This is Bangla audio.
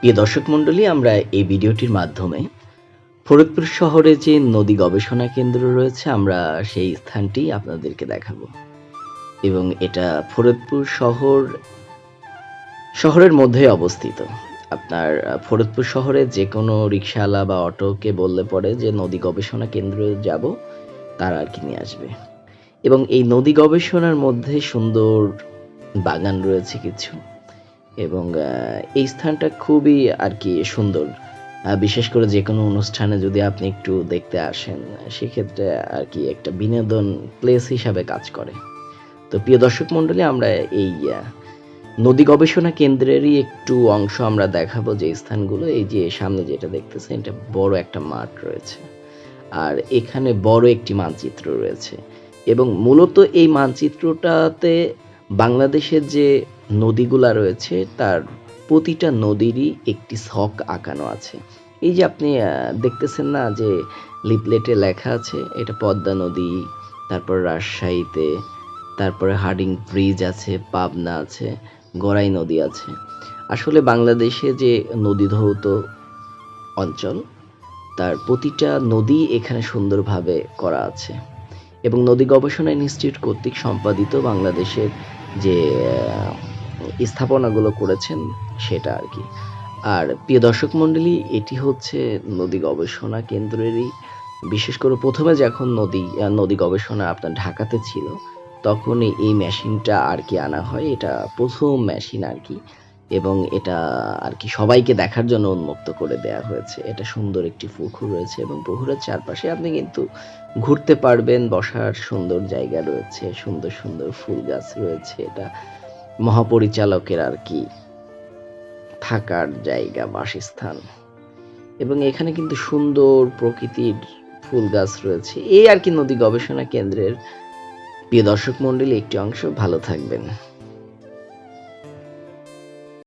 প্রিয় দর্শক মণ্ডলী, আমরা এই ভিডিওটির মাধ্যমে ফরিদপুর শহরে যে নদী গবেষণা কেন্দ্র রয়েছে, আমরা সেই স্থানটি আপনাদেরকে দেখাবো। এবং এটা ফরিদপুর শহর, শহরের মধ্যে অবস্থিত। আপনার ফরিদপুর শহরে যে কোনো রিক্সাওয়ালা বা অটোকে বললে পরে যে নদী গবেষণা কেন্দ্র যাব, তারা আর কি নিয়ে আসবে। এবং এই নদী গবেষণার মধ্যে সুন্দর বাগান রয়েছে কিছু। এবং এই স্থানটা খুবই আর কি সুন্দর। বিশেষ করে যে কোনো অনুষ্ঠানে যদি আপনি একটু দেখতে আসেন, সেক্ষেত্রে আর কি একটা বিনোদন প্লেস হিসাবে কাজ করে। তো প্রিয় দর্শক মণ্ডলী, আমরা এই নদী গবেষণা কেন্দ্রেরই একটু অংশ আমরা দেখাবো যে স্থানগুলো। এই যে সামনে যেটা দেখতেছেন, এটা বড় একটা মাঠ রয়েছে। আর এখানে বড় একটি মানচিত্র রয়েছে। এবং মূলত এই মানচিত্রটাতে বাংলাদেশের যে নদীগুলা রয়েছে, তার প্রতিটা নদীরই একটি ছক আঁকানো আছে। এই যে আপনি দেখতেছেন না যে লিপলেটে লেখা আছে, এটা পদ্মা নদী, তারপর রাজশাহীতে, তারপরে হার্ডিং ব্রিজ আছে, পাবনা আছে, গড়াই নদী আছে। আসলে বাংলাদেশে যে নদী ধৌত অঞ্চল, তার প্রতিটা নদী এখানে সুন্দরভাবে করা আছে। এবং নদী গবেষণা ইনস্টিটিউট কর্তৃক সম্পাদিত বাংলাদেশের যে স্থাপনাগুলো করেছেন সেটা আর কি। আর প্রিয় দর্শক মণ্ডলী এটি হচ্ছে নদী গবেষণা কেন্দ্রেরই, বিশেষ করে প্রথমে যখন নদী নদী গবেষণা আপনার ঢাকাতে ছিল তখন এই মেশিনটা আর কি আনা হয়। এটা প্রথম মেশিন আর কি এবং এটা আর কি সবাইকে দেখার জন্য উন্মুক্ত করে দেয়া হয়েছে। এটা সুন্দর একটি পুকুর রয়েছে এবং পুকুরের চারপাশে আপনি কিন্তু ঘুরতে পারবেন, বসার সুন্দর জায়গা রয়েছে, সুন্দর সুন্দর ফুল গাছ রয়েছে এটা। মহাপরিচালকের আর কি থাকার জায়গা, বাসস্থান। এবং এখানে কিন্তু সুন্দর প্রকৃতির ফুল গাছ রয়েছে। এই আর কি নদী গবেষণা কেন্দ্রের প্রিয় দর্শক মণ্ডলী, একটি অংশ। ভালো থাকবেন।